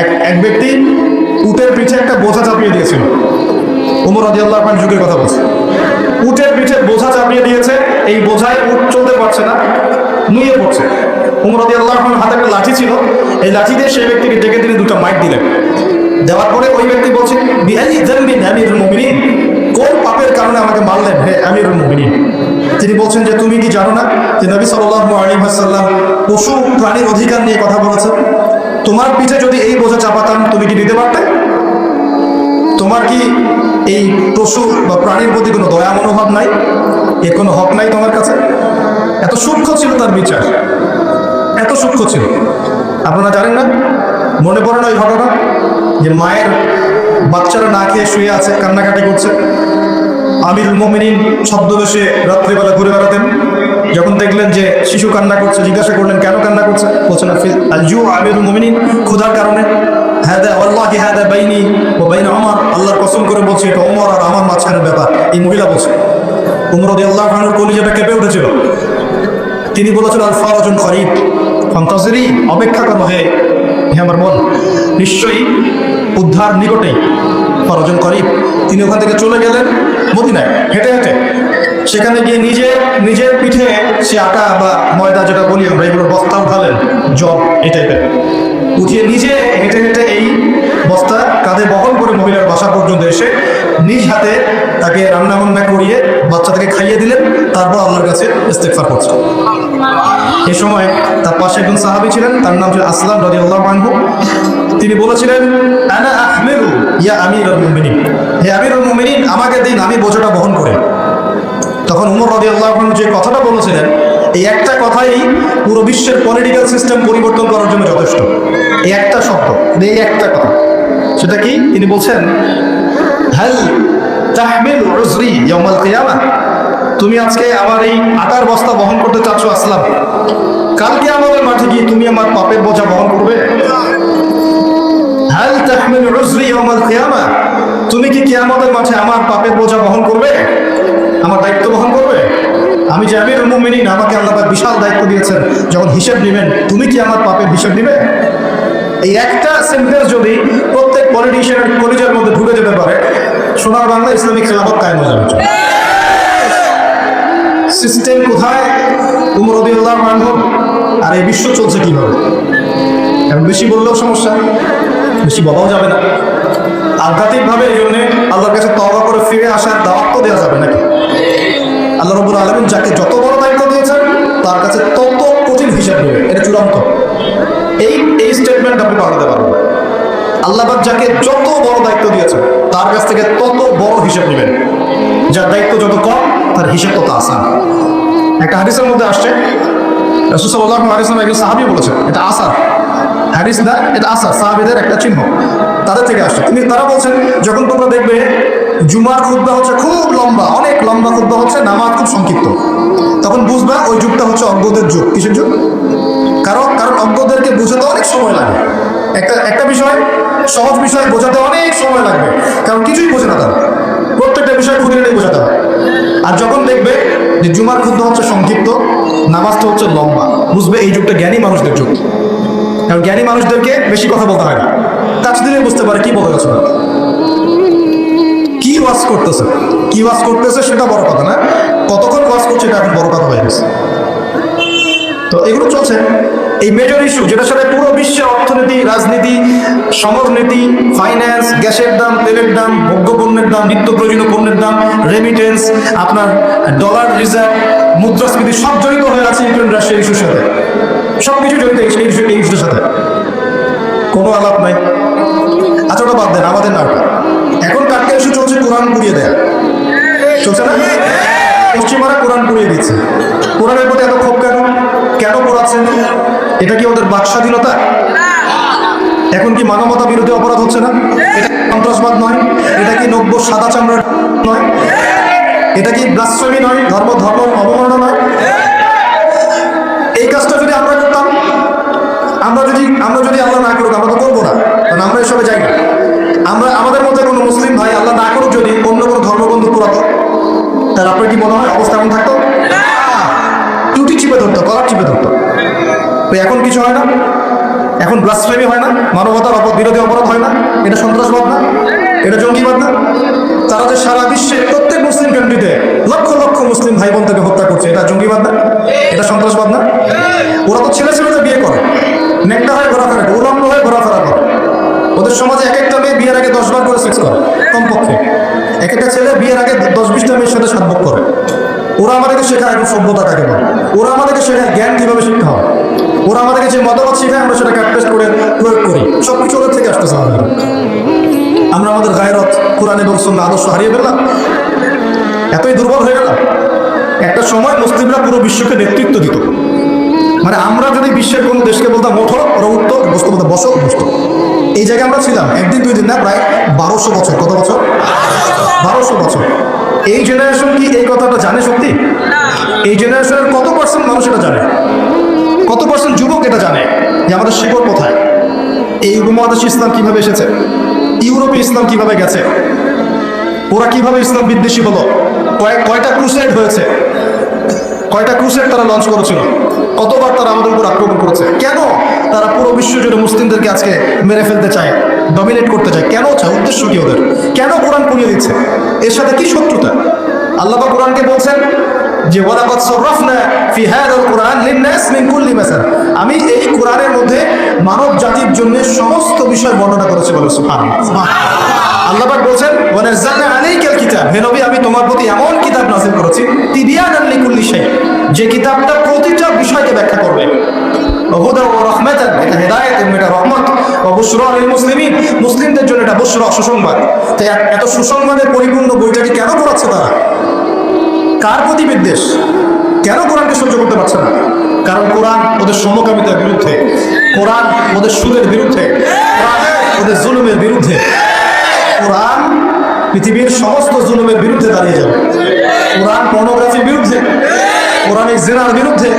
এক এক ব্যক্তি উটের পিঠে একটা বোঝা চাপিয়ে দিয়েছিল। উমর রাদিয়াল্লাহু আনহু যুগের কথা বলছে। উটের পিঠে বোঝা চাপিয়ে দিয়েছে, এই বোঝায় উট চলতে পারছে না, নুয়ে পড়ছে। উমর রাদিয়াল্লাহু আনহুর হাতে একটা লাঠি ছিল, এই লাঠি দিয়ে সেই ব্যক্তিকে ডেকে তিনি দুটো মাইক দিলেন। দেওয়ার পরে ওই ব্যক্তি বলছে কোন পাপের কারণে আমাকে মারলেন হে আমিরুল মুমিনিন? তিনি বলছেন যে, তুমি কি জানো না যে নবী সাল্লাল্লাহু আলাইহি ওয়াসাল্লাম পশু প্রাণীর অধিকার নিয়ে কথা বলেছেন? তোমার পিঠে যদি এই বোঝা চাপাতাম তুমি কি দিতে পারতে? তোমার কি এই পশু বা প্রাণীর প্রতি কোনো দয়া মনোভাব নাই? এর কোনো হক নাই তোমার কাছে? এত সূক্ষ্ম ছিল তার বিচার। এত সূক্ষ্ম ছিল। আপনারা জানেন না? মনে পড়ে না ওই ঘটনা? যে মায়ের বাচ্চারা না খেয়ে শুয়ে আছে, কান্নাকাটি করছে। আমিরুল মোমিনিন ছদ্মবেশে রাত্রিবেলা ঘুরে বেড়াতেন। যখন দেখলেন যে শিশু কান্না করছে, জিজ্ঞাসা করলেন, কেন কান্না করছে? বলছেন আলজু আমিরুল মোমিনিন, ক্ষুধার কারণে। আল্লাহ ও বাইন করে আর আমার ব্যাপার। কেঁপে উঠেছিল। তিনি খরিদ ফন্তাজরি, অপেক্ষা করো হে হে আমার মন। নিশ্চয়ই উদ্ধার নিকটেই ফরজন করিব তিনি ওখান থেকে চলে গেলেন মদিনায়, হেঁটে হেঁটে। সেখানে গিয়ে নিজে, নিজের পিঠে সে আটা বা ময়দা যেটা বলি আমরা, এগুলো বস্তা উঠালেন জব এই টাইপের উঠিয়ে নিজে হেঁটে হেঁটে এই বস্তা কাঁধে বহন করে মহিলার বাসা পর্যন্ত এসে নিজ হাতে তাকে রান্না বান্না করিয়ে বাচ্চাটাকে খাইয়ে দিলেন, তারপর আল্লাহর কাছে ইস্তেকফার করছে এ সময় তার পাশে একজন সাহাবী ছিলেন, তার নাম ছিল আসলাম রাজি আল্লাহ আনহু। তিনি বলেছিলেন, আনা আহমেদু ইয়া আমিরুল মুমিনিন। হে আমিরুল মুমিনিন, আমাকে দিন, আমি বোঝাটা বহন করে। তখন উমর রাজি আল্লাহ যে কথাটা বলেছিলেন, এই একটা কথাই পুরো বিশ্বের পলিটিক্যাল সিস্টেম পরিবর্তন করার জন্য যথেষ্ট। এই একটা শব্দ এই একটা কথা। সেটা কি? তিনি বলছেন তাহমিল তুমি আজকে আমার এই আটার বস্তা বহন করতে চাচ্ছ আসলাম। কালকে আমাদের মাঠে গিয়ে তুমি আমার পাপের বোঝা বহন করবে? কিয়ামা? তুমি কি কিয়ামতের মাঠে আমার পাপের যখন হিসেব নেবেন, তুমি কি আমার পাপের হিসেব নেবে? এই একটা সেন্টেন্স যদি প্রত্যেক পলিটিশিয়ানের কলেজের মধ্যে ঢুকে যেতে পারে, সোনার বাংলা ইসলামিক খেলাফত কায়েম হয়ে যাবে। সিস্টেম কোথায়? উমর রদিউল্লাহ মানব আর এই বিশ্ব চলছে কীভাবে? এখন বেশি বললেও সমস্যা বেশি বলাও যাবে না। আধ্যাত্মিকভাবে এই জন্যে আল্লাহর কাছে তবা করে ফিরে আসার দাওয়াত দেওয়া যাবে নাকি? আল্লাহ রবুল আলমিন যাকে যত বড় দায়িত্ব দিয়েছেন তার কাছে তত কঠিন হিসাব নেবে, এটা চূড়ান্ত। এই এই স্টেটমেন্ট আপনি পাঠাতে পারবেন। আল্লাহবাদ যাকে যত বড় দায়িত্ব দিয়েছেন, তার কাছ থেকে তত বড় হিসাব নেবেন। যার দায়িত্ব যত কম, তার হিসাব তত আসান। একটা হাদিসের মধ্যে আসছে রসুসাল্লাহ একজন সাহাবি বলেছেন, এটা আসার। হারিস দা এটা আসার, সাহাবিদের একটা চিহ্ন। তাদের থেকে আসছে। তিনি, তারা বলছেন, যখন তোমরা দেখবে জুমার খুদ্া হচ্ছে খুব লম্বা, অনেক লম্বা খুদ্া হচ্ছে নামাজ খুব সংক্ষিপ্ত। তখন বুঝবা ওই যুগটা হচ্ছে অজ্ঞদের যুগ। কিসের যুগ? কারণ কারণ অজ্ঞদেরকে বোঝাতে অনেক সময় লাগে। একটা একটা বিষয়, সহজ বিষয় বোঝাতে অনেক সময় লাগবে। কারণ কিছুই বোঝে না তারা। প্রত্যেকটা বিষয় নিয়ে বোঝাতে হবে আর যখন দেখবে যে জুমার ক্ষুদ্র হচ্ছে সংক্ষিপ্ত, নামাজটা হচ্ছে লম্বা, বুঝবে এই যুগটা জ্ঞানী মানুষদের যুগ। কারণ জ্ঞানী মানুষদেরকে বেশি কথা বলতে হয় না। তার দিনে বুঝতে পারে কি বলে গেছে ওয়াজ করতেছে? কি ওয়াজ করতেছে সেটা বড় কথা না। কতক্ষণ ওয়াজ করছে এটা এখন বড় কথা হয়ে গেছে। তো এগুলো চলছে। এই মেজর ইস্যু যেটার সাথে পুরো বিশ্বের অর্থনীতি, রাজনীতি সমরনীতি ফাইন্যান্স গ্যাসের দাম, তেলের দাম ভোগ্য পণ্যের দাম নিত্য প্রয়োজনীয় পণ্যের দাম রেমিটেন্স আপনার ডলার রিজার্ভ মুদ্রাস্ফীতি সব জড়িত হয়ে আছে ইউক্রেন রাশিয়ার ইস্যুর সাথে। সব কিছু জড়িত এই ইস্যু এই ইস্যুর সাথে। কোনো আলাপ নাই। আচ্ছা ওটা বাদ দেন, আমাদের না ওটা এখন কাটকে ইস্যু চলছে কোরআন পুড়িয়ে দেয়া। চলছে না? পশ্চিমারা কোরআন পুড়িয়ে দিচ্ছে। কোরআনের প্রতি এত ক্ষোভ কেন? কেন পড়াচ্ছেন? এটা কি ওদের বাক স্বাধীনতা এখন কি মানবতা বিরোধী অপরাধ হচ্ছে না? এটা সন্ত্রাসবাদ নয়? এটা কি নব্য সাদা চামড়ার নয়? এটা কি ব্লাসফেমি নয়? ধর্ম ধর্ম অবমাননা নয়? এই কাজটা যদি আমরা করতাম, আমরা যদি আমরা যদি আল্লাহ না করুক, আমরা তো করব না। কারণ আমরা এসবে যাই না। আমরা, আমাদের মধ্যে কোনো মুসলিম ভাই আল্লাহ না করুক ধর্মবন্ধু পুরাতো তাহলে আপনার কি মনে হয় অবস্থা এমন থাকতো? টুটি চিপে ধরতো কলার চিপে ধরতো। তো এখন কিছু হয় না? এখন ব্লাসফেমি হয় না? মানবতার অপরাধ, বিরোধী অপরাধ হয় না? এটা সন্ত্রাসবাদ না? এটা জঙ্গিবাদ না? তারা যে সারা বিশ্বে প্রত্যেক মুসলিম কান্ট্রিতে লক্ষ লক্ষ মুসলিম ভাই বোন বোনকে হত্যা করছে, এটা জঙ্গিবাদ না? এটা সন্ত্রাসবাদ না? ওরা তো ছেলে ছেলেদের বিয়ে করে। নেকটা হয়ে ঘোরাফেরা করে, উলম্ব হয়ে ঘোরাফেরা করে। ওদের সমাজে এক একটা মেয়ে বিয়ের আগে দশ বার করে সেক্স করে, কমপক্ষে। এক একটা ছেলে বিয়ের আগে দশ বিশটা মেয়ের সাথে সাতভোগ করে। ওরা আমাদেরকে শেখায় এখন সভ্যতা কাকে ওরা আমাদেরকে শেখায় জ্ঞান কীভাবে শিক্ষা হয়। ওরা আমাদেরকে যে মতামত শেখায়, আমরা সেটা কাটপেস্ট করে প্রয়োগ করি। সব কিছু ওদের থেকে আসতেছে আমাদের। আমরা আমাদের গায়রত কোরআন এবং সন্ধ্যা আদর্শ হারিয়ে ফেললাম। এতই দুর্বল হয়ে গেলাম। একটা সময় মুসলিমরা পুরো বিশ্বকে নেতৃত্ব দিত। মানে আমরা যদি বিশ্বের কোনো দেশকে বলতাম ওঠো ওরা উঠতো বসতো বলতে বসো, বসতো। এই জায়গায় আমরা ছিলাম একদিন দুই দিন না, প্রায় বারোশো বছর। কত বছর? বারোশো বছর। এই জেনারেশন কি এই কথাটা জানে সত্যি? এই জেনারেশনের কত পার্সেন্ট মানুষ এটা জানে? কত পার্সেন্ট যুবক এটা জানে যে আমাদের শিকড় কোথায়? এই উপমহাদেশে ইসলাম কীভাবে এসেছে? ইউরোপে ইসলাম কীভাবে গেছে? ওরা কীভাবে ইসলাম বিদ্বেষী হলো? কয়েক কয়টা ক্রুসেড হয়েছে? কয়টা ক্রুসেড তারা লঞ্চ করেছিল? কতবার তারা আমাদের উপর আক্রমণ করেছে? কেন তারা পুরো বিশ্ব জুড়ে মুসলিমদেরকে আজকে মেরে ফেলতে চায় ডমিনেট করতে চায়? কেন চায়? উদ্দেশ্য কি ওদের? কেন কোরআন পুড়িয়ে দিচ্ছে? এর সাথে কি শত্রুতা? আল্লাহ কোরআনকে বলছেন যে ফি আমি এই কোরআনের মধ্যে মানব জাতির জন্য সমস্ত বিষয় বর্ণনা করেছি বলে সুবহানাল্লাহ। আল্লাহ কিতাব। আমি তোমার প্রতি এমন কিতাব নাযিল করেছি যে কিতাবটা প্রতিটা বিষয়কে ব্যাখ্যা করবে। মুসলিমদের জন্য এটা এত সুসংবাদের পরিপূর্ণ বইটাকে কেন পড়াচ্ছে তারা? কার প্রতি বিদ্বেষ? কেন কোরআনকে সহ্য করতে পারছে না? কারণ কোরআন ওদের সমকামিতার বিরুদ্ধে, কোরআন ওদের সুদের বিরুদ্ধে ওদের জুলুমের বিরুদ্ধে, কোরআন পৃথিবীর সমস্ত জুলুমের বিরুদ্ধে দাঁড়িয়ে যাবে। কোরআন পর্নোগ্রাফির বিরুদ্ধে, কোরআন এই জেনার বিরুদ্ধে,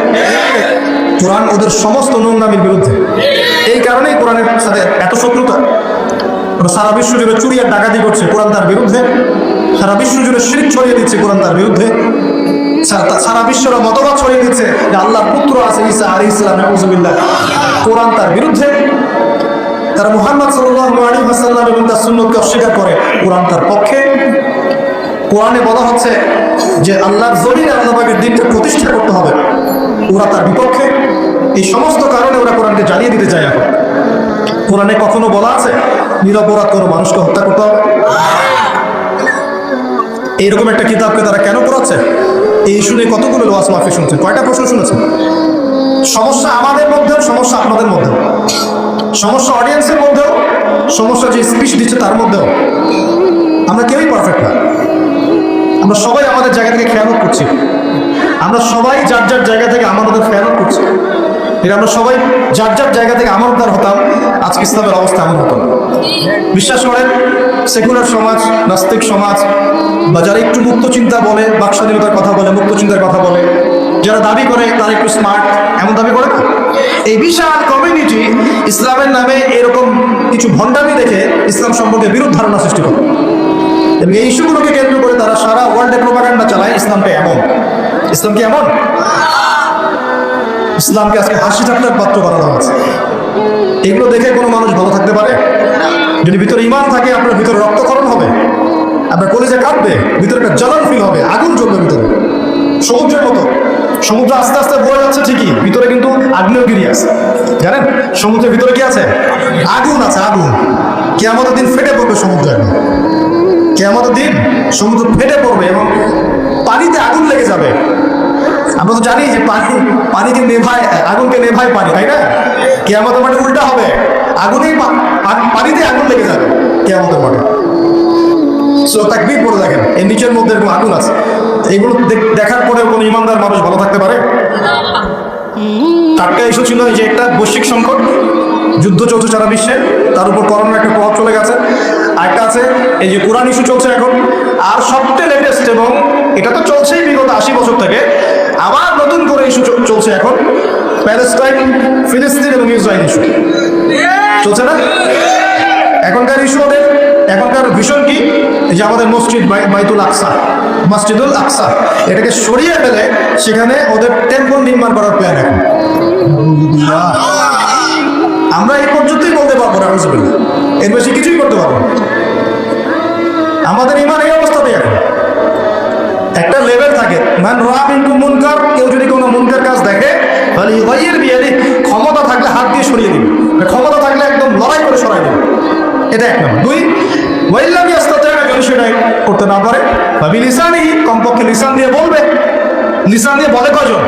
কোরআন ওদের সমস্ত নোংরামির বিরুদ্ধে। এই কারণেই কোরআনের সাথে এত শত্রুতা। সারা বিশ্ব জুড়ে চুরি আর ডাকাতি করছে কোরআন তার বিরুদ্ধে। সারা বিশ্ব জুড়ে শিরিক ছড়িয়ে দিচ্ছে কোরআন তার বিরুদ্ধে। সারা- বিশ্বরা মতবাদ ছড়িয়ে দিচ্ছে যে আল্লাহর পুত্র আছে ঈসা আলী ইসলাম নজুবিল্লাহ কোরআন তার বিরুদ্ধে তারা মুহাম্মদ সাল্লাল্লাহু আলাইহি ওয়াসাল্লাম এবং তার সুন্নতকে অস্বীকার করে। কোরআন তার পক্ষে। কোরআনে বলা হচ্ছে যে আল্লাহর জমিনে আল্লাহ পাকের দিনকে প্রতিষ্ঠা করতে হবে। ওরা তার বিপক্ষে। এই সমস্ত কারণে ওরা কোরআনকে জ্বালিয়ে দিতে চায় এখন। কোরআনে কখনো বলা আছে, নিরপরাধ কোনো মানুষকে হত্যা করতে হবে। এইরকম একটা কিতাবকে তারা কেন পড়াচ্ছে? এই শুনে কতগুলো লোয়াস মাফি শুনছেন? কয়টা প্রশ্ন শুনেছেন? সমস্যা আমাদের মধ্যেও, সমস্যা আপনাদের মধ্যেও। সমস্যা অডিয়েন্সের মধ্যেও, সমস্যা যে স্পিচ দিচ্ছে তার মধ্যেও। আমরা কেউই পারফেক্ট না। আমরা সবাই আমাদের জায়গা থেকে খেয়াল করছি। আমরা সবাই যার যার জায়গা থেকে আমাদের খেয়াল করছি। এটা আমরা সবাই যার যার জায়গা থেকে আমানতদার হতাম, আজকে ইসলামের অবস্থা এমন হতো বিশ্বাস করেন, সেকুলার সমাজ, নাস্তিক সমাজ বা যারা একটু মুক্ত চিন্তা বলে বাক স্বাধীনতার কথা বলে মুক্ত চিন্তার কথা বলে। যারা দাবি করে, তারা একটু স্মার্ট এমন দাবি করে না? এই বিশাল কমিউনিটি ইসলামের নামে এরকম কিছু ভণ্ডামি দেখে ইসলাম সম্পর্কে বিরোধ ধারণা সৃষ্টি করে। এবং এই ইস্যুগুলোকে কেন্দ্র করে তারা সারা ওয়ার্ল্ডে প্রোপাগান্ডা চালায়, ইসলামটা এমন। ইসলাম কি এমন? ইসলামকে আজকে হাসি ঠাট্টার পাত্র বানানো হয়েছে। এগুলো দেখে কোনো মানুষ ভালো থাকতে পারে? যদি ভিতরে ইমান থাকে, আপনার ভিতরে রক্তকরণ হবে। আপনার কলেজে কাঁপবে, ভিতরে একটা জ্বলন ফিল হবে, আগুন জ্বলবে ভিতরে। সমুদ্রের মতো। সমুদ্র আস্তে আস্তে বয়ে যাচ্ছে ঠিকই, ভিতরে কিন্তু আগ্নেয়গিরি আছে। জানেন? সমুদ্রের ভিতরে কি আছে? আগুন আছে, আগুন। কে আমাদের দিন ফেটে পড়বে সমুদ্র একদম কেয়ামতের দিন সমুদ্র ফেটে পড়বে এবং পানিতে আগুন লেগে যাবে। আমরা তো জানি যে পানি, পানিকে নেভায়, আগুনকে নেভায় পানি, তাই না? কে কেয়ামতের মাঠে উল্টা হবে। আগুনেই পানিতে আগুন লেগে যাবে কে কেয়ামতের মাঠে। তাকবীর পড়ে দেখেন। এর নিচের মধ্যে এরকম আগুন আছে। এগুলো দেখার পরে কোনো ইমানদার মানুষ ভালো থাকতে পারে? টাটকা ইস্যু ছিল যে একটা বৈশ্বিক সংকট, যুদ্ধ চলছে সারা বিশ্বে, তার উপর করোনার একটা প্রভাব চলে গেছে। আরেকটা আছে, এই যে কোরআন ইস্যু চলছে এখন, আর সবচেয়ে লেটেস্ট এবং এটা তো চলছেই বিগত আশি বছর থেকে, আবার নতুন করে ইস্যু চলছে এখন, প্যালেস্টাইন, ফিলিস্তিন এবং ইসরায়েল ইস্যু। চলছে না? এখনকার ইস্যু ওদের। এখনকার ভীষণ কি? যে আমাদের মসজিদ বাই- বাইতুল আকসা, মসজিদুল আকসা। এটাকে সরিয়ে ফেলে সেখানে ওদের টেম্পল নির্মাণ করার প্ল্যান এখন। আমরা এই পর্যন্তই বলতে পারব না এর বেশি কিছুই করতে পারব না। আমাদের ইমান এই অবস্থাতেই এখন। একটা লেভেল থাকে, মান রামিনকুম মুনকার কেউ যদি কোনো মুনকার কাজ দেখে তাহলে বিয়াদি ক্ষমতা থাকলে হাত দিয়ে সরিয়ে দিবে। ক্ষমতা থাকলে একদম লড়াই করে সরাই দিবে। এটা এক নম্বর। দুই ওয়াইল্লাম ইয়াস্তাতে যদি সেটা করতে না পারে বা বিলিসানি কমপক্ষে লিসান দিয়ে বলবে। লিসান দিয়ে বলে কজন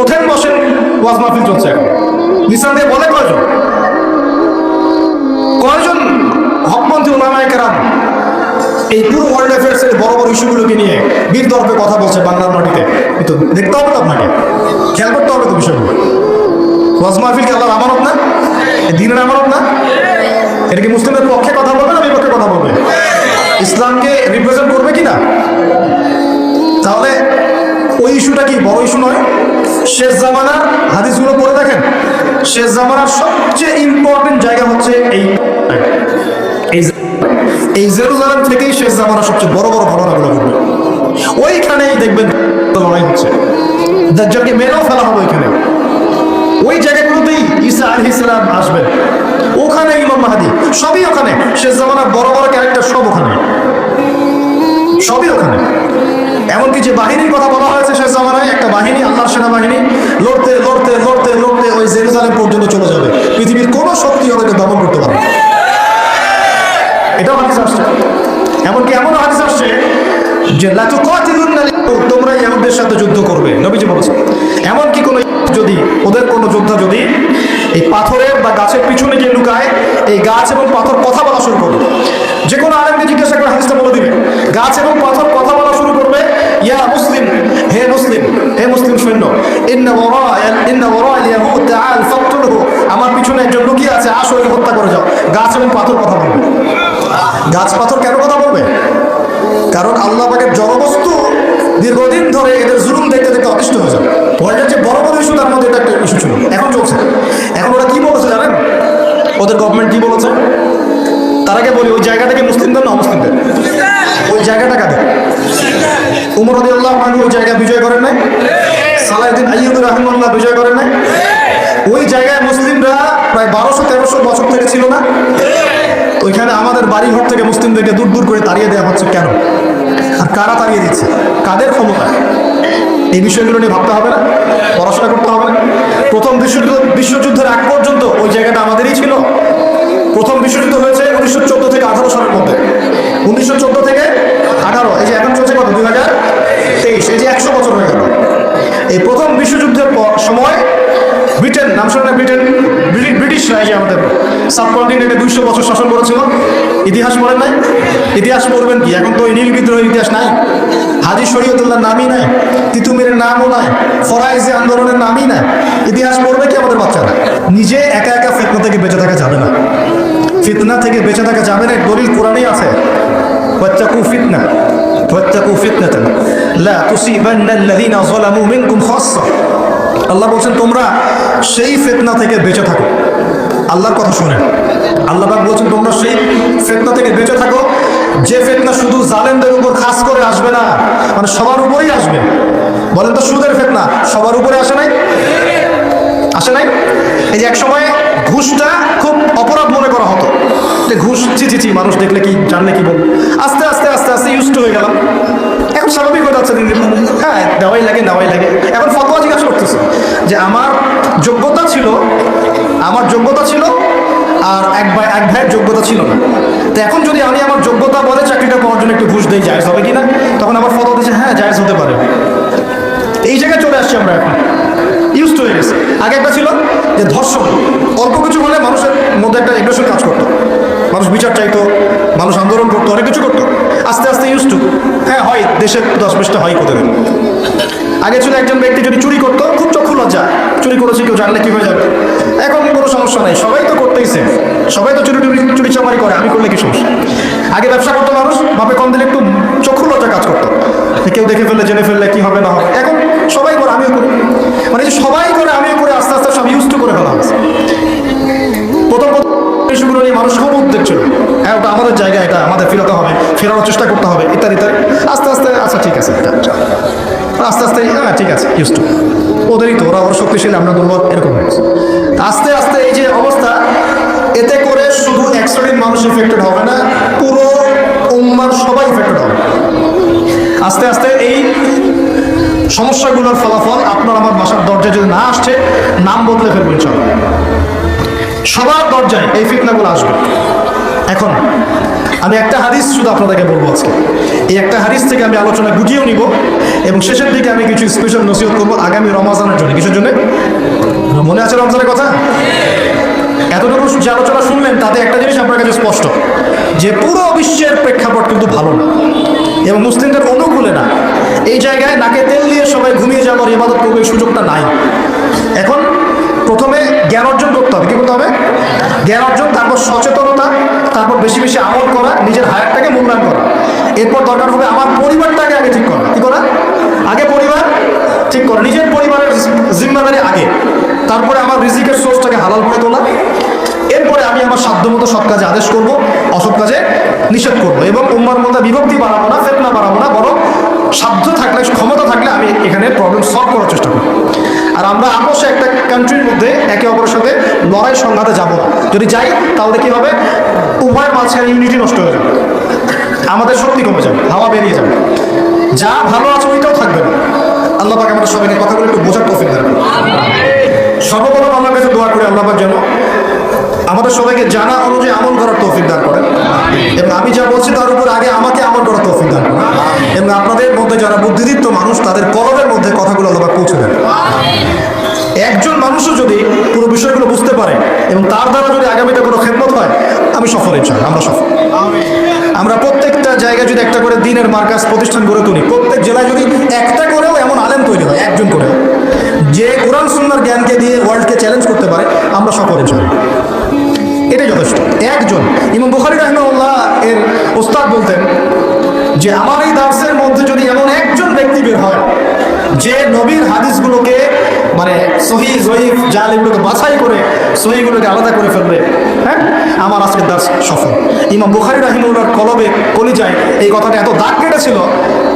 ওঠেন, বসেন, ওয়াজ মাহফিল চলছে এখন। লিসান দিয়ে বলে কয়জন? কয়জন হকপন্থী ওলামায় কেরাম এই পুরো ওয়ার্ল্ড অ্যাফেয়ার্সের বড় বড় ইস্যুগুলোকে নিয়ে বীর দর্পে কথা বলছে বাংলার মাটিতে? কিন্তু দেখতে হবে তো আপনাকে। খেয়াল করতে হবে তো বিষয়গুলো। ওয়াজ মাহফিল কি আল্লাহর আমানত না? এ দিনের আমানত না? এটা কি মুসলিমদের পক্ষে কথা বলবে না বিপক্ষে কথা বলবে। ইসলামকে রিপ্রেজেন্ট করবে কি না তাহলে ওই ইস্যুটা কি? বড় ইস্যু নয়। শেষ জামানার হাদিসগুলো পড়ে দেখেন। শেষ জামানার সবচেয়ে ইম্পর্টেন্ট জায়গা হচ্ছে এই এই এই জেরুজালেম থেকেই শেষ জামানার সবচেয়ে বড় বড় ঘটনাগুলো ঘটবে। ওইখানেই দেখবেন লড়াই হচ্ছে। দাজ্জালকে মেরেও ফেলা হবে ওইখানে। ওই জায়গাগুলোতেই ঈসা আলহ ইসলাম আসবেন ওখানে ইমাম মাহাদি, সবই ওখানে। শেষ জামানার বড় বড় ক্যারেক্টার সব ওখানে। সবই ওখানে। এমনকি যে বাহিনীর কথা বলা হয়েছে শেষ জামানায়, একটা বাহিনী, আল্লাহর সেনাবাহিনী, লড়তে লড়তে লড়তে লড়তে ওই জেরুজালেম পর্যন্ত চলে যাবে। পৃথিবীর কোনো শক্তি ওদেরকে দমন করতে পারবে এটাও হাদিস আসছে। এমনকি এমন হাদিস আসছে যে লাতু তোমরা ইহুদের সাথে যুদ্ধ করবে এই পাথরের বা গাছের পিছনে গিয়ে লুকায় এই গাছ এবং পাথর কথা বলা শুরু করবে। যে কোনো আলেমকে জিজ্ঞাসা করে হাদিসটা বলে দিবে। গাছ এবং পাথর কথা বলা শুরু করবে, ইয়া মুসলিম, হে মুসলিম হে মুসলিম সৈন্য আমার পিছনে একজন লুকিয়ে আছে, আসো একে হত্যা করে যাও। গাছ এবং পাথর কথা বলবে। গাছ পাথর কেন কথা বলবে? কারণ আল্লাহ পাকের জড়বস্তু দীর্ঘদিন ধরে এদের জুলুম দেখতে দেখতে অতিষ্ঠ হয়ে যাবে। ওয়ার্ল্ডের যে বড় বড় ইস্যু তার মধ্যে এটা একটা ইস্যু ছিল। এখন চলছে। ওদের গভর্নমেন্ট কি বলেছে? তার আগে বলি, ওই জায়গাটাকে মুসলিমদের না অমুসলিমদের ওই জায়গাটা কাদের? উমর রদি আল্লাহ ওই জায়গা বিজয় করেন নাই? সালাউদ্দিন আইয়ুবুর রহমাল্লাহ বিজয় করেন নাই? ওই জায়গায় মুসলিমরা প্রায় বারোশো, তেরোশো বছর থেকে ছিল না? ওইখানে আমাদের বাড়ি ঘর থেকে মুসলিমদেরকে দূর দূর করে তাড়িয়ে দেওয়া হচ্ছে কেন? আর কারা তাড়িয়ে দিচ্ছে? কাদের ক্ষমতা এই বিষয়গুলো নিয়ে ভাবতে হবে না, পড়াশোনা করতে হবে না। প্রথম বিশ্বযুদ্ধ বিশ্বযুদ্ধের এক পর্যন্ত ওই জায়গাটা আমাদেরই ছিল। প্রথম বিশ্বযুদ্ধ হয়েছে উনিশশো চোদ্দ থেকে আঠারো সালের মধ্যে। উনিশশো চোদ্দ থেকে আঠারো, এই যে এখন চলছে কত? দুই হাজার তেইশ, এই যে একশো বছর ব্রি- ব্রিটিশরা এই যে আমাদের সাবকন্টিনেন্টে দুইশো বছর শাসন করেছিল ইতিহাস পড়েন নাই ইতিহাস পড়বেন কি এখন তো এই নীল বিদ্রোহের ইতিহাস নাই হাজি শরীয়তুল্লাহর নামই নাই তিতুমিরের নামও নাই ফরাইজে আন্দোলনের নামই নাই ইতিহাস পড়বে কি আমাদের বাচ্চারা নিজে একা একা ফিতনা থেকে বেঁচে থাকা যাবে না ফিতনা থেকে বেঁচে থাকা যাবে না এর দলিল কোরআনেই আছে বাচ্চাকু ফিতনা واتقوا فتنة لا تصيبن الذين ظلموا منكم خاصة আল্লাহ বলছেন, তোমরা সেই ফেতনা থেকে বেঁচে থাকো। আল্লাহর কথা শোনেন। আল্লাহ পাক বলছেন, তোমরা সেই ফেতনা থেকে বেঁচে থাকো। যে ফেতনা শুধু জালেমদের উপর খাস করে আসবে না মানে সবার উপরেই আসবে। বলেন তো সুদের ফেতনা, সবার উপরে আসে নাই? আসে নাই। এই যে এক সময় ঘুষটা খুব অপরাধ মনে করা হতো। যে ঘুষ, ছি ছি মানুষ দেখলে কি, জানলে কি বলব? আস্তে আস্তে আস্তে আস্তে ইউজ হয়ে গেলাম। এখন স্বাভাবিক হয়ে যাচ্ছে দিন হ্যাঁ দেওয়াই লাগে, নেওয়াই লাগে। এখন ফতোয়া জিজ্ঞাসা করতেছে যে আমার যোগ্যতা ছিল, আমার যোগ্যতা ছিল আর এক ভাই, এক ভাইয়ের যোগ্যতা ছিল না। তো এখন যদি আমি আমার যোগ্যতা বলে চাকরিটা পাওয়ার জন্য একটু ঘুষ দিই, জায়জ হবে কি না তখন আমার ফতোয়া দিচ্ছে হ্যাঁ জায়জ হতে পারে। এই জায়গায় চলে আসছি আমরা এখন। হয়ে গেছে। আগে একটা ছিল যে ধর্ষণ। অল্প কিছু হলে মানুষের মধ্যে একটা এগ্রেশন কাজ করতো। মানুষ বিচার চাইতো, মানুষ আন্দোলন করতো, অনেক কিছু করতো। আস্তে আস্তে ইউজ টু হ্যাঁ হয় দেশে দশ বিশটা হয় কোথায় আগে ছিল একজন ব্যক্তি যদি চুরি করতো, খুব চক্ষু লজ্জা। চুরি করেছে, কেউ জানলে কি হয়ে যাবে? এখন কোনো সমস্যা নাই। সবাই তো করতেইছে সবাই তো চুরি টুরি চুরি চামারি করে, আমি করলে কি সমস্যা? আগে ব্যবসা করতো মানুষ বাপে কম দিলে একটু চক্ষু লজ্জা কাজ করতো। কেউ দেখে ফেললে, জেনে ফেললে কি হবে না হবে। এখন সবাই করে, আমিও করি। মানে সবাই করে, আমিও করে, আস্তে আস্তে সব ইউজ টু করে ফেলা হয়েছে। প্রথম প্রথম নিয়ে মানুষ খুব উদ্বেগ ছিল। হ্যাঁ ওটা আমাদের জায়গা, এটা আমাদের ফেরাতে হবে, ফেরানোর চেষ্টা করতে হবে, ইত্যাদি ইত্যাদি। আস্তে আস্তে আচ্ছা ঠিক আছে আস্তে আস্তে হ্যাঁ ঠিক আছে ইউজ টু ওদেরই তো, ওরা ওরা শক্তিশালী, আমরা দুর্বল, এরকম হয়েছে। আস্তে আস্তে এই যে অবস্থা, এতে করে শুধু এক শ্রেণির মানুষ ইফেক্টেড হবে না, পুরো উম্মার সবাই ইফেক্টেড হবে। আস্তে আস্তে এই সমস্যাগুলোর ফলাফল আপনার আমার বাসার দরজায় যদি না আসছে, নাম বদলে ফেলবেন সব সবার দরজায় এই ফিতনাগুলো আসবে। এখন, আমি একটা হাদিস শুধু আপনাদেরকে বলব আজকে। এই একটা হাদিস থেকে আমি আলোচনা গুটিয়েও নিব এবং শেষের দিকে আমি কিছু স্পেশাল নসিহত করব আগামী রমাজানের জন্য। কিসের জন্য? মনে আছে রমজানের কথা? এতটুকু যে আলোচনা শুনলেন, তাতে একটা জিনিস আপনার কাছে স্পষ্ট। যে পুরো বিশ্বের প্রেক্ষাপট কিন্তু ভালো না। এবং মুসলিমদের অনুকূলে না। এই জায়গায় নাকে তেল দিয়ে সবাই ঘুমিয়ে যাওয়ার ইবাদত করবে এই সুযোগটা নাই। এখন প্রথমে জ্ঞান অর্জন করতে হবে। কি করতে হবে? জ্ঞান অর্জন, তারপর সচেতনতা, তারপর বেশি বেশি আমল করা, নিজের হায়ারটাকে মূল্যায়ন করা। এরপর দরকার হবে আমার পরিবারটাকে আগে ঠিক করা। কি করা? আগে পরিবার ঠিক করা। নিজের পরিবারের জিম্মাদারি আগে। তারপরে আমার রিজিকের সোর্সটাকে হালাল করে তোলা। এরপরে আমি আমার সাধ্যমতো সৎ কাজে আদেশ করব, অসৎ কাজে নিষেধ করব এবং উম্মার মধ্যে বিভক্তি বাড়াবো না, ফেতনা বাড়াবো না, বরং সাধ্য থাকলে, ক্ষমতা থাকলে আমি এখানে প্রবলেম সলভ করার চেষ্টা করব। আর আমরা আপোষে একটা কান্ট্রির মধ্যে একে অপরের সাথে লড়াই সংঘাতে যাব না। যদি যাই, তাহলে কী হবে? উভয়ের মাঝখানে ইউনিটি নষ্ট হয়ে যাবে। আমাদের শক্তি কমে যাবে, হাওয়া বেরিয়ে যাবে। যা ভালো আছে ওইটাও থাকবে না। আল্লাহ পাক আমাদের সবাইকে কথাগুলো একটু বোঝার তফিক দেন সর্বপ্রথম আমার কাছে দোয়া করি, আল্লাহ যেন আমাদের সবাইকে জানা অনুযায়ী আমল করার তৌফিক দান করেন। এবং আমি যা বলছি তার উপর আগে আমাকে আমল করার তৌফিক দান করেন। এবং আপনাদের মধ্যে যারা বুদ্ধিদীপ্ত মানুষ, তাদের কলমের মধ্যে কথাগুলো আল্লাহ পৌঁছে দেন। একজন মানুষও যদি পুরো বিষয়গুলো বুঝতে পারে এবং তার দ্বারা যদি আগামীতে কোনো খেদমত হয়, আমি সফল ইচ্ছা আমরা সফল। আমরা প্রত্যেকটা জায়গায় যদি একটা করে দিনের মার্কাজ প্রতিষ্ঠান গড়ে তুলি, প্রত্যেক জেলায় যদি একটা করেও এমন আলেম তৈরি হয়, একজন করেও। যে কোরআন সুন্দর জ্ঞানকে দিয়ে ওয়ার্ল্ডকে চ্যালেঞ্জ করতে পারে, আমরা সফল ইচ্ছা এটাই যথেষ্ট। একজন, ইমাম বুখারি রহমাউল্লাহ এর ওস্তাদ বলতেন যে, আমার এই দার্সের মধ্যে যদি এমন একজন ব্যক্তি বের হয়, যে নবীর হাদিসগুলোকে মানে সহি জয়ীফ, জাল এগুলোকে বাছাই করে সহিগুলোকে আলাদা করে ফেলবে হ্যাঁ? আমার আজকের দাস সফল। ইমাম বুখারি রাহিমুল্লাহর কলবে, কলিজায় এই কথাটা এত দাগ কেটেছিল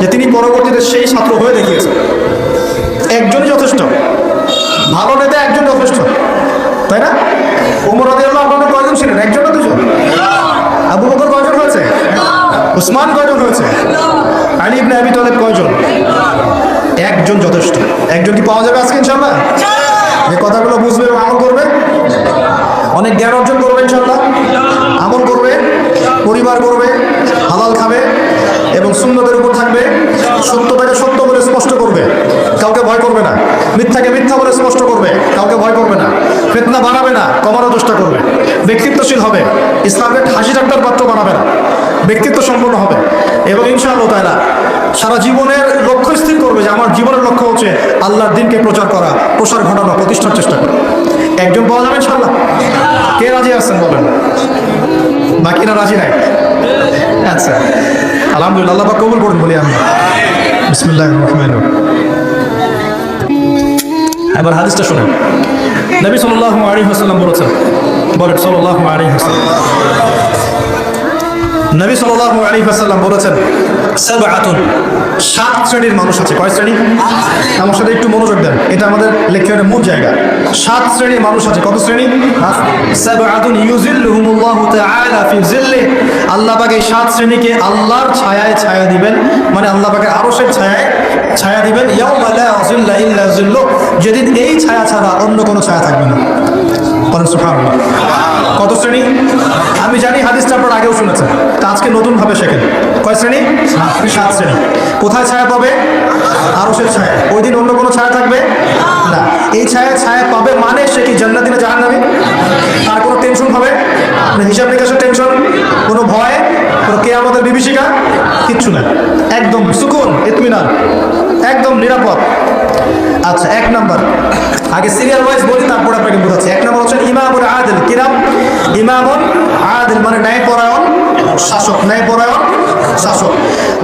যে তিনি পরবর্তীতে সেই ছাত্র হয়ে দেখিয়েছেন। একজনই যথেষ্ট। ভালো নেতা একজন যথেষ্ট। তাই না? উমর রাদিয়াল্লাহু আনহু কয়জন ছিলেন? একজন না দুজন? আবু বকর কয়জন হয়েছে? উসমান কয়জন হয়েছে? আলী ইবনে আবি তালেব কয়জন? একজন যথেষ্ট। একজন কি পাওয়া যাবে আজকে ইনশাআল্লাহ? যে কথাগুলো বুঝবে এবং আমল করবে। অনেক জ্ঞান অর্জন করবে ইনশাআল্লাহ। আমল করবে পরিবার করবে হালাল খাবে এবং সুন্নতের উপর থাকবে। সত্য বলে স্পষ্ট করবে কাউকে ভয় করবে না মিথ্যাকে মিথ্যা বলে স্পষ্ট করবে, কাউকে ভয় করবে না। ফেতনা বাড়াবে না কমানোর চেষ্টা করবে। ব্যক্তিত্বশীল হবে, ইসলামের হাসি ঠাট্টার পাত্র বানাবে না। ব্যক্তিত্ব সম্পন্ন হবে। এবং ইনশাআল্লাহ তাইলা সারা জীবনের লক্ষ্য স্থির করবে যে আমার জীবনের লক্ষ্য হচ্ছে আল্লাহর দিনকে প্রচার করা, প্রসার ঘটানো, প্রতিষ্ঠার চেষ্টা করা। একজন পাওয়া যাবে ইনশাআল্লাহ? কে রাজি আছেন বলেন? বাকিরা রাজি নাই? আচ্ছা। আলহামদুলিল্লাহ, আল্লাহ কবুল করুন, বলি আমি বিসমিল্লাহ রহমান এবার হাদিসটা শোনেন। নবী সাল আলী হাসলাম বলেছেন, বলেন সাল্লাহ আলী হাসলাম নবী সাল আলী হাসলাম বলেছেন সাত শ্রেণির মানুষ আছে। কয় শ্রেণি? সাথে একটু মনোযোগ দেন। এটা আমাদের লেকচারের মূল জায়গা। সাত শ্রেণির মানুষ আছে। কত শ্রেণি? সাবআতুন ইউজিল্লুহুমুল্লাহু তাআলা ফি জিল্লি আল্লাহ পাক এই সাত শ্রেণীকে আল্লাহর ছায়ায় ছায়া দিবেন। মানে আল্লাহ পাকের আরশের ছায়ায় ছায়া দিবেন। যেদিন এই ছায়া ছাড়া অন্য কোনো ছায়া থাকবে না। বলেন সুহান কত শ্রেণি? আমি জানি হাদিসটা আপনার আগেও শুনেছেন, তা আজকে নতুনভাবে শেখেন। কয় শ্রেণি? সাত। শ্রেণি। কোথায় ছায়া পাবে? আরশের ছায়া। ওই দিন অন্য কোনো ছায়া থাকবে? না। এই ছায়া ছায়া পাবে মানে সে কি জান্নাতি না নামে তার কোনো টেনশন হবে হিসাব নিকাশের টেনশন কোনো ভয়? কে আমাদের বিভীষিকা কিচ্ছু না। একদম সুকুন, ইতমিনান, একদম নিরাপদ। আচ্ছা এক নাম্বার। আগে সিরিয়াল ওয়াইজ বলি, তারপর আপনাকে বোঝাচ্ছি। এক নম্বর হচ্ছে ইমামুল আদিল, কিরাম। ইমামুল আদিল মানে ন্যায়পরায়ণ শাসক ন্যায়পরায়ণ শাসক।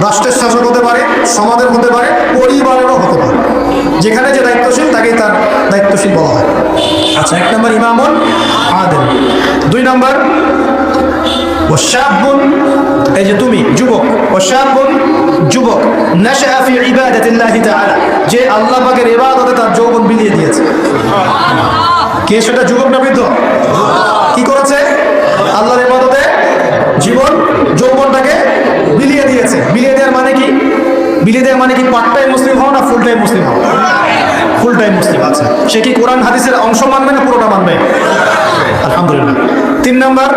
রাষ্ট্রের শাসক হতে পারে, সমাজের হতে পারে, পরিবারেরও হতে পারে। যেখানে যে দায়িত্বশীল, তাকেই তার দায়িত্বশীল বলা হয়। আচ্ছা এক নম্বর ইমামুল আদিল। দুই নম্বর ও শাবুন এই যে তুমি যুবক ও শাবুন যুবক নাশা ফি ইবাদাতিল্লাহি তাআলা যে আল্লাহ পাকের ইবাদতে তার যৌবন বিলিয়ে দিয়েছে কে সেটা যুবক না বৃদ্ধ কি করেছে আল্লাহর ইবাদতে জীবন যৌবনটাকে বিলিয়ে দিয়েছে বিলিয়ে দেওয়ার মানে কি বিলিয়ে দেওয়ার মানে কি পার্ট টাইম মুসলিম হও না ফুল টাইম মুসলিম হও? ফুল টাইম মুসলিম আচ্ছা। সে কি কোরআন হাদিসের অংশ মানবে না পুরোটা মানবে? আলহামদুলিল্লাহ। তিন নম্বর,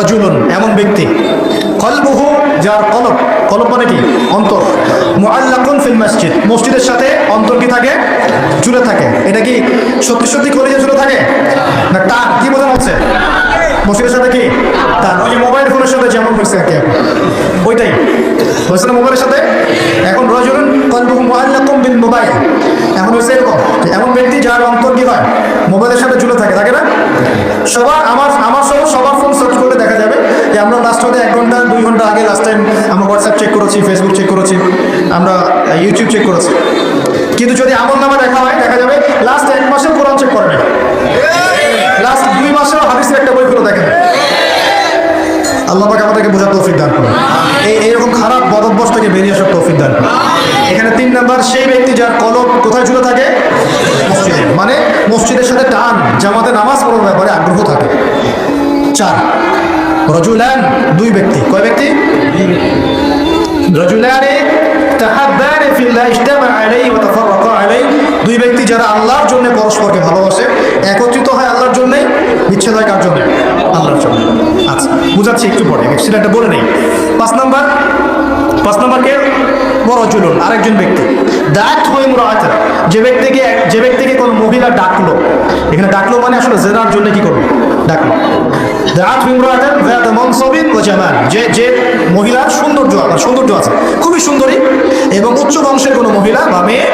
রজুলুন, এমন ব্যক্তি। কলবহু, যার কলব কলব মানে কি? অন্তর। মুআল্লাকুন ফিল মসজিদ। মসজিদের সাথে অন্তর কি থাকে? জুড়ে থাকে। এটা কি সত্যি সত্যি কলেজে জুড়ে থাকে? না, টান। কি বোঝানো হচ্ছে? মসজিদের সাথে কি? টান ওই যে মোবাইল ফোনের সাথে যেমন হয়েছে আর কি এখন। ওইটাই। হয়েছে না মোবাইলের সাথে? এখন বিল মোবাইল। এখন হয়েছে এরকম এমন ব্যক্তি যার অন্তর কি হয়? মোবাইলের সাথে থাকে থাকে না? সবার, আমার আমার সহ সবার ফোন সার্চ করলে দেখা যাবে যে আমরা লাস্ট হতে এক ঘণ্টা, দুই ঘণ্টা আগে লাস্ট টাইম আমরা হোয়াটসঅ্যাপ চেক করেছি ফেসবুক চেক করেছি, আমরা ইউটিউব চেক করেছি। কিন্তু যদি আমল নামা দেখা হয়, দেখা যাবে লাস্ট এক মাসে কোরআন চেক করে লাস্ট দুই বেরিয়ে আসার তৌফিক দান এখানে তিন নাম্বার, সেই ব্যক্তি যার কলম কোথায় ঝুলে থাকে? মসজিদে। মানে মসজিদের সাথে টান, জামাতে নামাজ পড়ার ব্যাপারে আগ্রহ থাকে। চার, রজুলান দুই ব্যক্তি। কয় ব্যক্তি। রজুলানে তাহাব্বান ফিল্লাহ ইজতামা আলাইহি ওয়া তাফাররাকা আলাইহি। দুই ব্যক্তি যারা আল্লাহর জন্য পরস্পরকে ভালোবাসে, একত্রিত হয় আল্লাহর জন্য বিচ্ছেদ হয় কার জন্য? আল্লাহর জন্য। আচ্ছা বুঝাচ্ছি একটু পরে সেটা বলে নেই। পাঁচ নাম্বার, পাঁচ নাম্বারকে বড় জুলুন আরেকজন ব্যক্তি। ডাক হয়ে মুরাত যে ব্যক্তিকে যে ব্যক্তিকে কোন মহিলা ডাকলো, এখানে ডাকলো মানে আসলে জেনার জন্য কি করবে ডাকলো। জামাল যে যে মহিলার সৌন্দর্য সৌন্দর্য আছে, খুবই সুন্দরী এবং উচ্চ বংশের কোনো মহিলা বা মেয়ে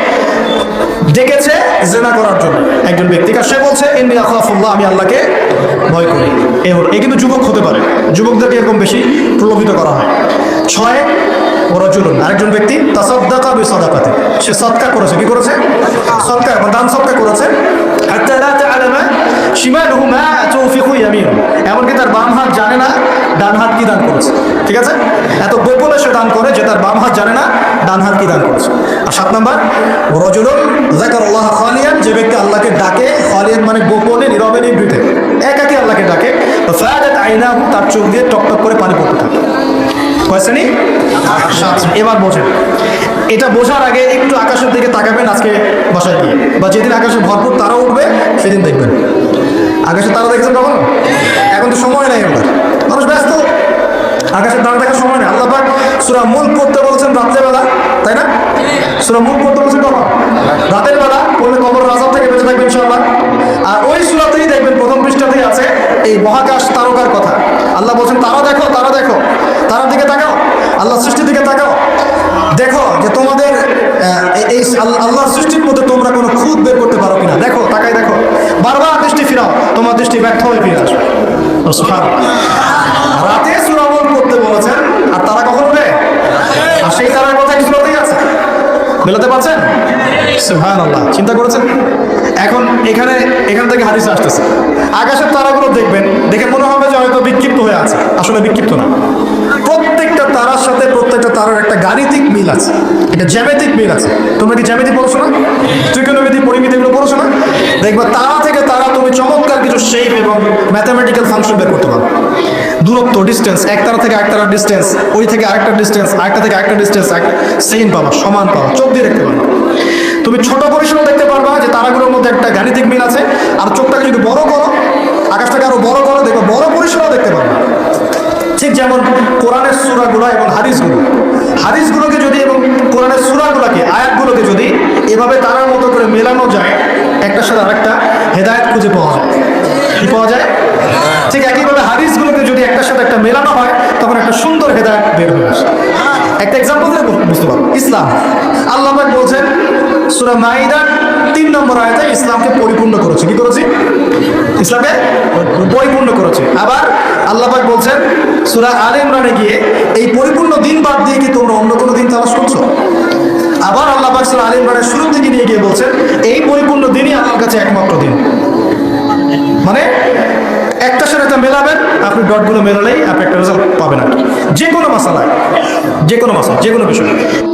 ডেকেছে জেনা করার জন্য। একজন ব্যক্তি কার? সে বলছে ইন্দি আখাফুল্লাহ, আমি আল্লাহকে ভয় করি। এ হলো, এ কিন্তু যুবক হতে পারে। যুবকদেরকে এরকম বেশি প্রলোভিত করা হয়। ছয়, ওরা চলুন আরেকজন ব্যক্তি, তাসদ্দাকা বি সদাকাতে সে সৎকা করেছে। কি করেছে? সৎকা দান সৎকা করেছে। লা তা'লামা শিমালুহু মা তুনফিকু ইয়ামিনু। এমনকি তার বাম হাত জানে না ডান হাত কি দান করেছে। ঠিক আছে? এত গোপনে সে দান করে যে তার বাম হাত জানে না ডান হাত কি দান করেছে। আর সাত নাম্বার, রজুলুন যাকারাল্লাহ খালিয়ান, যে ব্যক্তি আল্লাহকে ডাকে, খালিয়ান মানে গোপনে, নীরবে নিভৃতে একাকি আল্লাহকে ডাকে। ফায়াদাত আইনাহু, তার চোখ দিয়ে টকটক করে পানি পড়তে থাকে। কয়। এবার বোঝেন। এটা বোঝার আগে একটু আকাশের দিকে তাকাবেন আজকে বাসায় গিয়ে। বা যেদিন আকাশে ভরপুর তারা উঠবে, সেদিন দেখবেন। আকাশে তারা দেখেছেন কখন? এখন তো সময় নেই আমাদের মানুষ ব্যস্ত। আকাশের তারা দেখার সময় নেই। আল্লাহ পাক সুরা মুল্ক পড়তে বলছেন রাত্রেবেলা, তাই না? সুরা মুল্ক পড়তে বলছেন কখন? রাতের বেলা। পড়লে কবর রাজাব থেকে বেঁচে থাকবেন ইনশাআল্লাহ। আর ওই সুরাতেই দেখবেন প্রথম পৃষ্ঠাতেই আছে এই মহাকাশ তারকার কথা। আল্লাহ বলছেন, তারা দেখো তারা দেখো। তারার দিকে তাকাও। আল্লাহ সৃষ্টির দিকে তাকাও। দেখো যে তোমাদের এই- আল্লাহ সৃষ্টির মধ্যে তোমরা কোনো খুদ বের করতে পারো কিনা? দেখো তাকাই দেখো। বারবার দৃষ্টি ফিরাও, তোমার দৃষ্টি ব্যর্থ হয়ে ফিরে আসবে। রাতে সুরাবন করতে বলেছেন, আর তারা কখন উঠে আর সেই তারার কথা কিছু আছে? মেলাতে পারছেন? সুহান আল্লাহ চিন্তা করেছেন? এখন এখানে, এখান থেকে হাদিস আসতেছে। আকাশের তারাগুলো দেখবেন, দেখে মনে হবে যে হয়তো বিক্ষিপ্ত হয়ে আছে। আসলে বিক্ষিপ্ত না। প্রত্যেকটা তারার সাথে প্রত্যেকটা তারার একটা গাণিতিক মিল আছে। এটা জ্যামিতিক মিল আছে। তোমরা কি জ্যামিতি পড়ছো না? ত্রিকোণমিতি, পরিমিতি এগুলো পড়ছো না? দেখবা তারা থেকে তারা তুমি চমৎকার কিছু শেপ এবং ম্যাথামেটিক্যাল ফাংশন বের করতে পারো দূরত্ব ডিস্টেন্স এক তারা থেকে আরেক তারার ডিস্টেন্স ওই থেকে আরেকটা ডিস্টেন্স আরেকটা থেকে আরেকটা ডিস্টেন্স সেম পাবা, সমান পাবা, চোখ দিয়ে দেখতে পারবা তুমি ছোট পরিসরও দেখতে পারবা যে তারাগুলোর মধ্যে একটা গাণিতিক মিল আছে। আর চোখটাকে যদি বড় করো, আকাশটাকে আরও বড় করো, দেখবে বড় পরিসরও দেখতে পারবা। ঠিক যেমন কোরআনের সুরাগুলো এবং হাদিসগুলো। হাদিসগুলোকে যদি এবং কোরআনের সুরাগুলোকে, আয়াতগুলোকে যদি এভাবে তারার মতো করে মেলানো যায়, একটার সাথে আরেকটা হেদায়েত খুঁজে পাওয়া যায়। কি পাওয়া যায়? ঠিক একইভাবে হাদিসগুলোকে যদি একটার সাথে একটা মেলানো হয়, তখন একটা সুন্দর হেদায়েত বের হয়ে আসে। একটা এক্সাম্পল দিয়ে বুঝতে পারব ইসলাম। আল্লাহ বলছেন, সূরা মাইদার তিন নম্বর আয়াতে ইসলামকে পরিপূর্ণ করেছে। কি করেছে? ইসলামকে পরিপূর্ণ করেছে। আবার আল্লাহ পাক বলছেন, সুরা আলে ইমরানে গিয়ে এই পরিপূর্ণ দিন বাদ দিয়ে কি তোমরা অন্য কোনো দিন তালাশ করছ? আবার আল্লাহ পাক সূরা আলে ইমরানের শুরুর দিকে নিয়ে গিয়ে বলছেন, এই পরিপূর্ণ দিনই আমার কাছে একমাত্র দিন। মানে একটা সাথে একটা মেলাবেন, আপনি ডটগুলো মেলালেই আপনি একটা রেজাল্ট পাবেন আর যে কোনো মশালায় যে কোনো মশলা যে কোনো বিষয়।